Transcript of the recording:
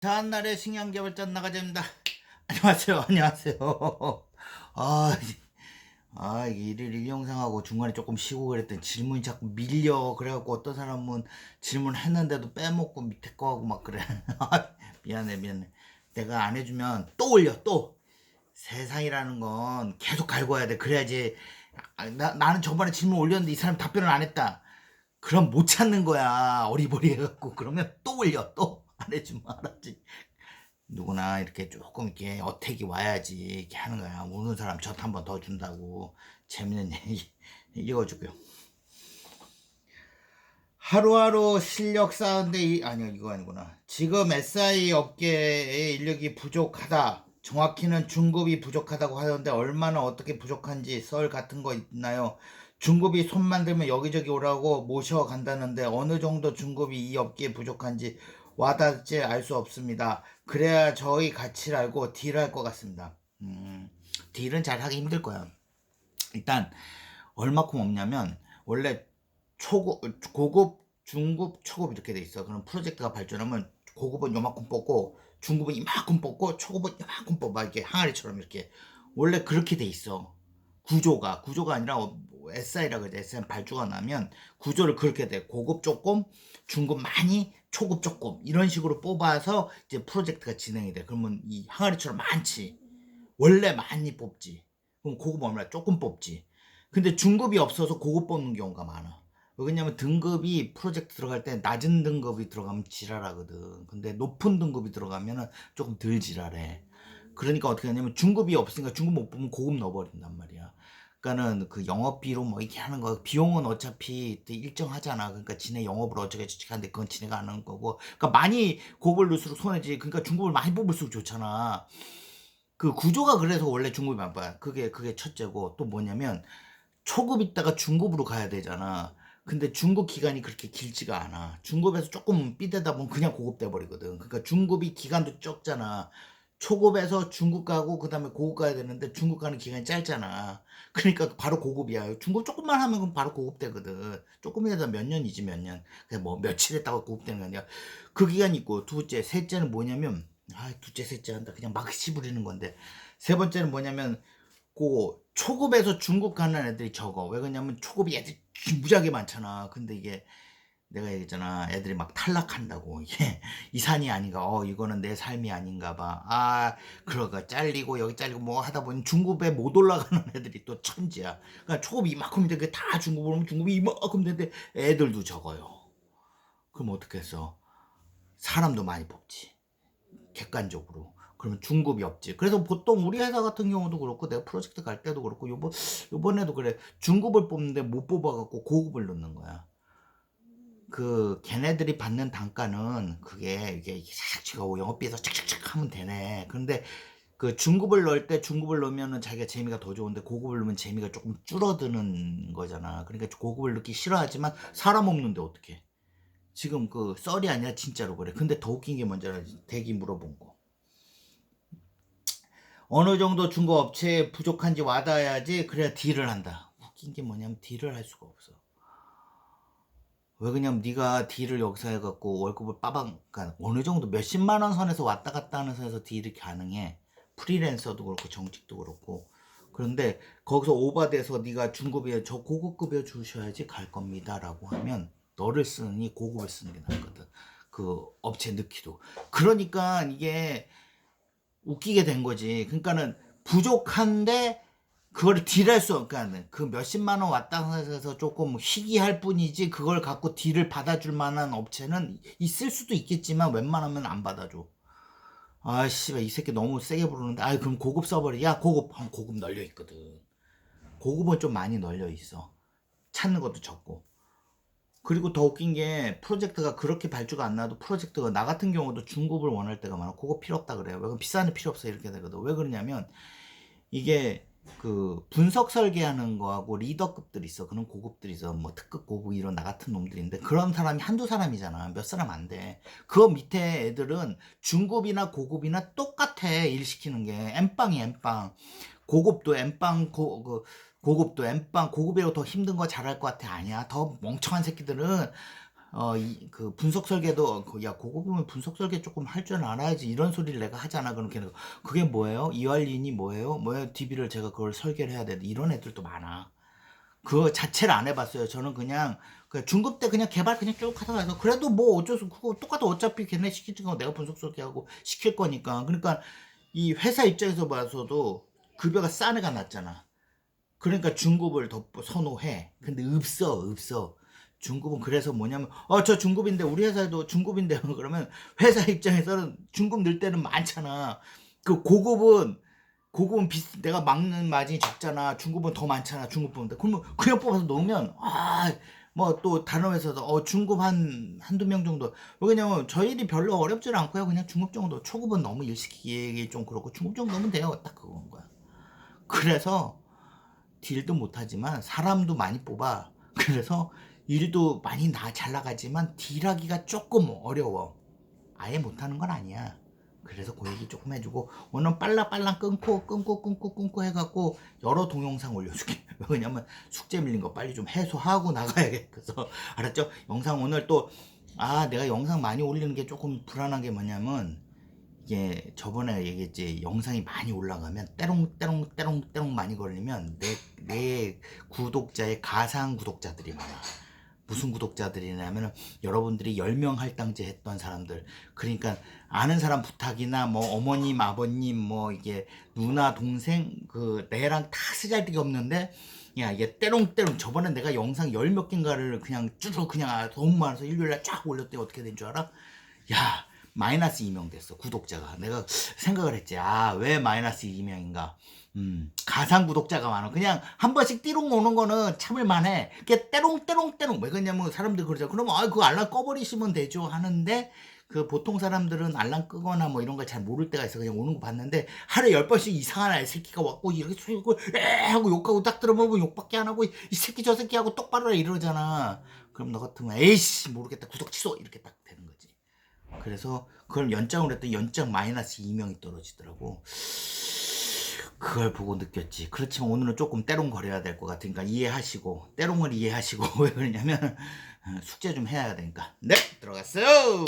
다음날에 식량개발전 나가자입니다. 안녕하세요. 안녕하세요. 아, 이- 아, 일일 일영상하고 중간에 조금 쉬고 그랬더니 질문이 자꾸 밀려. 그래갖고 어떤 사람은 질문했는데도 빼먹고 밑에 거 하고 막 그래. 아, 미안해, 미안해. 내가 안 해주면 또 올려, 또. 세상이라는 건 계속 갈고 해야 돼. 그래야지. 아, 나, 나는 저번에 질문 올렸는데 이 사람 답변을 안 했다. 그럼 못 찾는 거야. 어리버리 해갖고. 그러면 또 올려, 또. 안 해주면 알았지. 누구나 이렇게 조금 이렇게 어택이 와야지 이렇게 하는 거야. 우는 사람 젖 한 번 더 준다고. 재밌는 얘기 읽어주고요. 하루하루 실력 쌓은데 이, 아니요 이거 아니구나. 지금 SI 업계의 인력이 부족하다. 정확히는 중급이 부족하다고 하던데 얼마나 어떻게 부족한지 썰 같은 거 있나요? 중급이 손만 들면 여기저기 오라고 모셔간다는데 어느 정도 중급이 이 업계에 부족한지 와닿지 알 수 없습니다. 그래야 저희 가치를 알고 딜할 것 같습니다. 음, 딜은 잘 하기 힘들 거야. 일단 얼마큼 없냐면 원래 초급, 고급, 중급, 초급 이렇게 돼 있어. 그럼 프로젝트가 발전하면 고급은 요만큼 뽑고 중급은 이만큼 뽑고 초급은 이만큼 뽑아 이렇게 항아리처럼 이렇게 원래 그렇게 돼 있어. 구조가 구조가 아니라 SI라 그러지 SI 발주가 나면 구조를 그렇게 돼 고급 조금 중급 많이 초급 조금 이런 식으로 뽑아서 이제 프로젝트가 진행이 돼 그러면 이 항아리처럼 많지. 원래 많이 뽑지. 그럼 고급 얼마나 조금 뽑지. 근데 중급이 없어서 고급 뽑는 경우가 많아. 왜냐면 등급이 프로젝트 들어갈 때 낮은 등급이 들어가면 지랄하거든. 근데 높은 등급이 들어가면은 조금 덜 지랄해. 그러니까 어떻게 하냐면 중급이 없으니까 중급 못 보면 고급 넣어버린단 말이야. 그러니까는 그 영업비로 뭐 이렇게 하는 거 비용은 어차피 또 일정하잖아. 그러니까 지네 영업을 저쩌게 하는데 그건 지네가 안 하는 거고. 그러니까 많이 고급을 넣을수록 손해지. 그러니까 중급을 많이 뽑을수록 좋잖아. 그 구조가 그래서 원래 중급이 많아. 그게 그게 첫째고 또 뭐냐면 초급 있다가 중급으로 가야 되잖아. 근데 중급 기간이 그렇게 길지가 않아. 중급에서 조금 삐대다 보면 그냥 고급 돼 버리거든. 그러니까 중급이 기간도 적잖아. 초급에서 중급 가고 그 다음에 고급 가야 되는데 중급 가는 기간이 짧잖아. 그러니까 바로 고급이야. 중급 조금만 하면 그럼 바로 고급 되거든. 조금이라도 몇 년이지 몇 년. 그냥 뭐 며칠 했다고 고급 되는 게 아니라 그 기간이 있고 두째 셋째는 뭐냐면 아 둘째 셋째 한다 그냥 막 씨부리는 건데 세 번째는 뭐냐면 그 초급에서 중급 가는 애들이 적어. 왜 그러냐면 초급이 애들이 무지하게 많잖아. 근데 이게 내가 얘기했잖아. 애들이 막 탈락한다고. 이게 이 산이 아닌가. 어, 이거는 내 삶이 아닌가 봐. 아, 그러가 잘리고 여기 잘리고 뭐 하다 보니 중급에 못 올라가는 애들이 또 천지야. 그러니까 초급이 이만큼인데 그게 다 중급으로 오면 중급이 이만큼 되는데 애들도 적어요. 그럼 어떻게 했어? 사람도 많이 뽑지. 객관적으로. 그러면 중급이 없지. 그래서 보통 우리 회사 같은 경우도 그렇고 내가 프로젝트 갈 때도 그렇고 요번 요번에도 그래. 중급을 뽑는데 못 뽑아 갖고 고급을 넣는 거야. 그 걔네들이 받는 단가는 그게 이게 싹 지가 영업비에서 착착착 하면 되네. 그런데 그 중급을 넣을 때 중급을 넣으면은 자기가 재미가 더 좋은데 고급을 넣으면 재미가 조금 줄어드는 거잖아. 그러니까 고급을 넣기 싫어하지만 사람 없는데 어떻게? 지금 그 썰이 아니라 진짜로 그래. 근데 더 웃긴 게 뭔지 알지? 대기 물어본 거. 어느 정도 중고 업체에 부족한지 와닿아야지 그래야 딜을 한다. 웃긴 게 뭐냐면 딜을 할 수가 없어. 왜 그냥 네가 딜을 여기서 해갖고 월급을 빠방 그러니까 어느 정도 몇십만 원 선에서 왔다 갔다 하는 선에서 딜이 가능해. 프리랜서도 그렇고 정직도 그렇고. 그런데 거기서 오바돼서 네가 중급이에 저 고급급여 주셔야지 갈 겁니다라고 하면 너를 쓰니 고급을 쓰는 게 낫거든. 그 업체 넣기도. 그러니까 이게 웃기게 된 거지. 그러니까는 부족한데 그거를 딜할 수, 그러니까 그 몇십만 원 왔다 해서 조금 희귀할 뿐이지 그걸 갖고 딜을 받아줄 만한 업체는 있을 수도 있겠지만 웬만하면 안 받아줘. 아, 씨발, 이 새끼 너무 세게 부르는데, 아, 그럼 고급 써버려. 야, 고급, 한 고급 널려 있거든. 고급은 좀 많이 널려 있어. 찾는 것도 적고. 그리고 더 웃긴 게 프로젝트가 그렇게 발주가 안 나도 프로젝트가 나 같은 경우도 중급을 원할 때가 많아. 그거 필요 없다 그래요. 왜 그럼 비싼 애 필요 없어 이렇게 되거든. 왜 그러냐면 이게 그 분석 설계하는 거하고 리더급들 있어. 그런 고급들 있어. 뭐 특급 고급 이런 나 같은 놈들인데 그런 사람이 한두 사람이잖아. 몇 사람 안 돼. 그 밑에 애들은 중급이나 고급이나 똑같아. 일 시키는 게 엠빵이 엠빵. 고급도 엠빵 고, 그, 고급도 엠빵 고급이라고 더 힘든 거 잘할 것 같아. 아니야. 더 멍청한 새끼들은 어, 이, 그 분석 설계도 그, 야 고급이면 분석 설계 조금 할 줄 알아야지 이런 소리를 내가 하잖아. 그럼 걔는 그게 뭐예요? 이완린이 뭐예요? 뭐예요? DB를 제가 그걸 설계를 해야 돼. 이런 애들도 많아. 그거 자체를 안 해봤어요. 저는 그냥 그 중급 때 그냥 개발 그냥 쭉 하다가 그래도 뭐 어쩔 수 그거 똑같아 어차피 걔네 시키는 거 내가 분석 설계하고 시킬 거니까. 그러니까 이 회사 입장에서 봐서도 급여가 싼 애가 낫잖아. 그러니까 중급을 더 선호해. 근데 없어, 없어. 중급은 그래서 뭐냐면, 어, 저 중급인데, 우리 회사도 중급인데, 그러면 회사 입장에서는 중급 늘 때는 많잖아. 그 고급은, 고급은 비슷, 내가 막는 마진이 적잖아. 중급은 더 많잖아. 중급보다. 그러면 그냥 뽑아서 넣으면, 아, 뭐 또 다른 회사도, 어, 중급 한, 한두 명 정도. 왜냐면 저희 일이 별로 어렵지는 않고요. 그냥 중급 정도. 초급은 너무 일 시키기 좀 그렇고, 중급 정도면 돼요. 딱 그건 거야. 그래서, 딜도 못하지만 사람도 많이 뽑아. 그래서 일도 많이 나, 잘 나가지만 딜하기가 조금 어려워. 아예 못하는 건 아니야. 그래서 그 얘기 조금 해주고 오늘 빨라빨라 끊고 끊고 끊고 끊고 해갖고 여러 동영상 올려줄게. 왜냐면 숙제 밀린 거 빨리 좀 해소하고 나가야겠어. 알았죠? 영상 오늘 또 아 내가 영상 많이 올리는 게 조금 불안한 게 뭐냐면 이게 저번에 얘기했지 영상이 많이 올라가면 때롱 때롱 때롱 때롱 많이 걸리면 내 내 구독자의 가상 구독자들이 많아. 무슨 구독자들이냐면 여러분들이 10명 할당제 했던 사람들 그러니까 아는 사람 부탁이나 뭐 어머님 아버님 뭐 이게 누나 동생 그 내랑 다 쓰잘데기 없는데 야 이게 때롱때롱 저번에 내가 영상 열 몇 개인가를 그냥 쭉 그냥 너무 많아서 일요일날 쫙 올렸더니 어떻게 된 줄 알아? 야 마이너스 2명 됐어 구독자가. 내가 생각을 했지. 아 왜 마이너스 2명인가? 음 가상 구독자가 많아. 그냥 한 번씩 띠롱 오는 거는 참을만해. 그게 때롱 때롱 때롱. 왜 그러냐면 사람들 그러죠. 그러면 아 그거 알람 꺼버리시면 되죠 하는데 그 보통 사람들은 알람 끄거나 뭐 이런 걸 잘 모를 때가 있어. 그냥 오는 거 봤는데 하루에 열 번씩 이상한 애 새끼가 왔고 이렇게 소리고 에 하고 욕하고 딱 들어보면 욕밖에 안 하고 이 새끼 저 새끼 하고 똑바로 해 이러잖아. 그럼 너 같으면 에이씨 모르겠다. 구독 취소! 이렇게 딱 되는 거지 그래서 그걸 연장을 했더니 연장 마이너스 2명이 떨어지더라고. 그걸 보고 느꼈지. 그렇지만 오늘은 조금 때롱거려야 될 것 같으니까 이해하시고 때롱을 이해하시고 왜 그러냐면 숙제 좀 해야 되니까 네 들어갔어요.